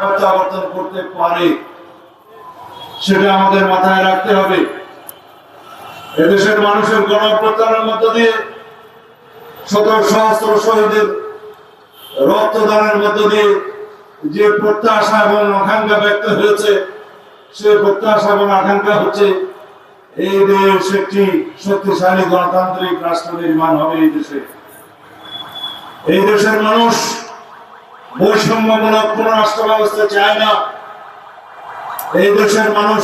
প্রত্যাবর্তন করতে পারে, সেটা আমাদের মাথায় রাখতে হবে। এদেশের মানুষের গণ অভ্যুত্থানের মধ্য দিয়ে শত সহস্র শহীদের রক্তদানের মধ্য দিয়ে যে প্রত্যাশা এবং আকাঙ্ক্ষা ব্যক্ত হয়েছে, সে প্রত্যাশা এবং আকাঙ্ক্ষা হচ্ছে এই দেশ একটি শক্তিশালী গণতান্ত্রিক রাষ্ট্র নির্মাণ হবে এই দেশে। এই দেশের মানুষ বৈষম্যমূলক কোন রাষ্ট্র ব্যবস্থা চায় না। এই দেশের মানুষ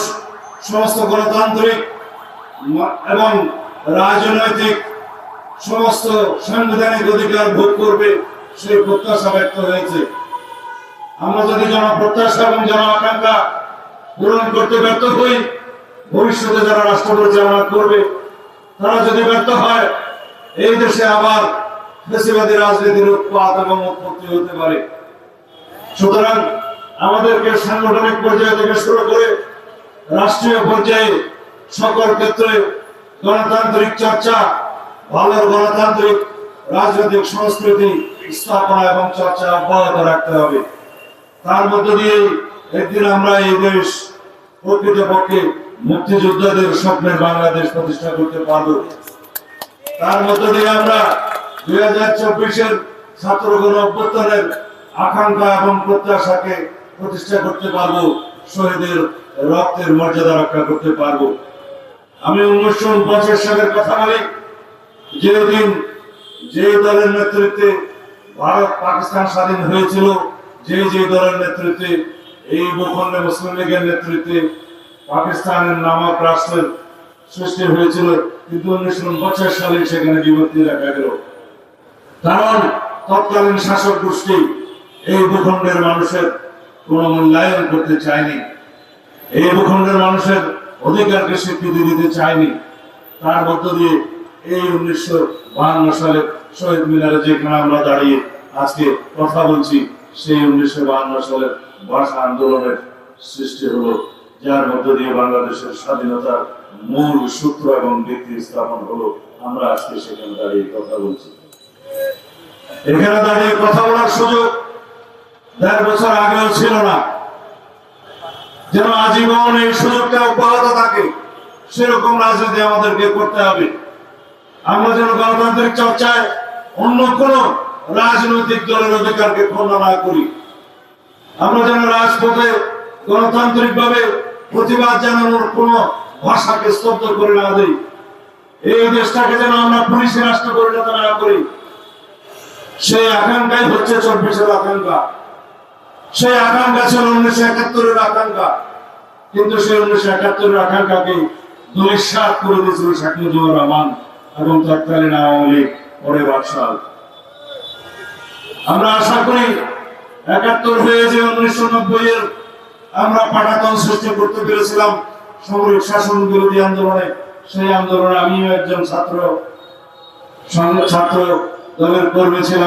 সমস্ত গণতান্ত্রিক এবং রাজনৈতিক সমস্ত সাংবিধানিক অধিকার ভোগ করবে সেই প্রত্যাশা ব্যক্ত হয়েছে। আমরা যদি জন প্রত্যাশা এবং জন আকাঙ্ক্ষা পূরণ করতে ব্যর্থ হই, ভবিষ্যতে যারা রাষ্ট্র পরিচালনা করবে, তারা যদি ব্যর্থ হয়, এই দেশে আবার ফেসিবাদী রাজনীতির উৎপাদ এবং উৎপত্তি হতে পারে। সুতরাং আমাদেরকে সাংগঠনিক পর্যায়ে থেকে শুরু করে রাষ্ট্রীয় পর্যায়ে সকল ক্ষেত্রে গণতান্ত্রিক চর্চা ভালো গণতান্ত্রিক রাজনৈতিক সংস্কৃতি স্থাপনা এবং চর্চা অব্যাহত রাখতে হবে। তার মধ্য দিয়ে একদিন আমরা এই দেশ প্রকৃতপক্ষে মুক্তিযোদ্ধাদের স্বপ্নের বাংলাদেশ প্রতিষ্ঠা করতে পারব। তার মধ্য দিয়ে আমরা দুই হাজার চব্বিশের ছাত্র গণ অভ্যুত্থানের আকাঙ্ক্ষা এবং প্রত্যাশাকে প্রতিষ্ঠা করতে পারব, শহীদের রক্তের মর্যাদা রক্ষা করতে পারব। আমি উনিশশো উনপঞ্চাশ সালের কথা বলি। যেদিন যে দলের নেতৃত্বে ভারত পাকিস্তান স্বাধীন হয়েছিল, যে যে দলের নেতৃত্বে এই ভূখণ্ডে মুসলিম লীগের নেতৃত্বে পাকিস্তানের নামক রাষ্ট্রের সৃষ্টি হয়েছিল, কিন্তু উনিশশো উনপঞ্চাশ সালে সেখানে বিভক্তি দেখা গেল। কারণ তৎকালীন শাসক গোষ্ঠী এই ভূখণ্ডের মানুষের কোন মূল্যায়ন করতে চায়নি। এই ভূখণ্ডের মানুষের অধিকারকে স্বীকৃতি দিতে চায়নি। তার মধ্য দিয়ে এই উনিশশো বাহান্ন সালে শহীদ মিনারে যেখানে আমরা দাঁড়িয়ে আজকে কথা বলছি, সেই উনিশশো বাহান্ন সালের ভাষা আন্দোলনের সৃষ্টি হলো, যার মধ্য দিয়ে বাংলাদেশের স্বাধীনতার মূল সূত্র এবং ভিত্তি স্থাপন হলো, আমরা আজকে সেখানে দাঁড়িয়ে কথা বলছি। এখানে দাঁড়িয়ে কথা বলার সুযোগ দেড় বছর আগেও ছিল না। যেন আজীবন এই সুযোগটা অব্যাহত থাকে, সেরকম রাজনীতি আমাদেরকে করতে হবে। আমরা যেন গণতান্ত্রিক চর্চায় অন্য কোন রাজনৈতিক দলের অধিকারকে খণ্ড না করি। আমরা যেন রাজপথে গণতান্ত্রিক ভাবে প্রতিবাদ জানানোর কোন ভাষাকে স্তব্ধ করে না দিই। এই দেশটাকে যেন আমরা পুলিশি রাষ্ট্র পরিণত না করি। সেই আকাঙ্ক্ষাই হচ্ছে চব্বিশের আকাঙ্ক্ষা। সেই আকাঙ্ক্ষা ছিল উনিশশো একাত্তরের আকাঙ্ক্ষা। কিন্তু সেই উনিশশো একাত্তরের আকাঙ্ক্ষাকে দুলিশ্বাস করে দিয়েছিল শেখ মুজিবুর রহমান এবং তৎকালীন আওয়ামী লীগ, পরে বাদশাহ। আমরা আশা করি একাত্তর হয়ে যে উনিশশো নব্বই এর আমরা পাঠাতন সৃষ্টি করতে পেরেছিলাম, সামরিক শাসন বিরোধী আন্দোলনে, সেই আন্দোলনে আমিও একজন ছাত্র ছাত্র দলের কর্মী ছিলাম।